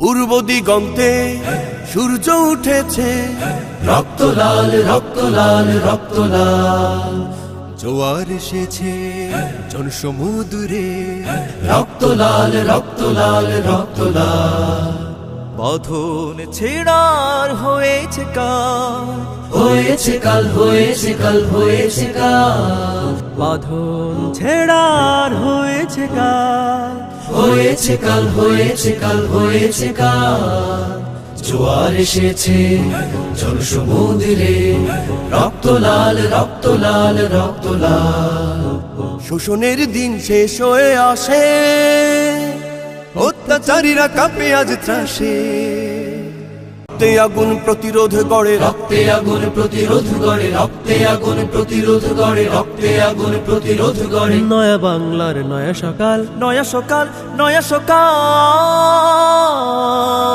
পূর্ব দিগন্তে সূর্য উঠেছে। রক্ত লাল রক্ত লাল রক্ত লাল জোয়ার এসেছে জন সমুদ্রে রক্ত লাল রক্ত লাল রক্ত লাল বাঁধন ছেড়ার হয়েছে কাল। হয়েছে কাল হয়েছে কাল হয়েছে কাল। বাঁধন ছেড়ার হয়েছে কাল। হয়েছে কাল হয়েছে কাল হয়েছে কাল। জোয়ার এসেছে, জল সমুদ্রে। রক্ত লাল রক্ত লাল রক্ত লাল। শোষণের দিন শেষ হয়ে আসে। অত্যাচারীরা কাঁপে আজ ত্রাসে। রক্তে আগুন প্রতিরোধ করে। রক্তে আগুন প্রতিরোধ গড়ে রক্তে আগুন প্রতিরোধ গড়ে রক্তে আগুন প্রতিরোধ করে। নয়া বাংলার নয়া সকাল। নয়া সকাল নয়া সকাল।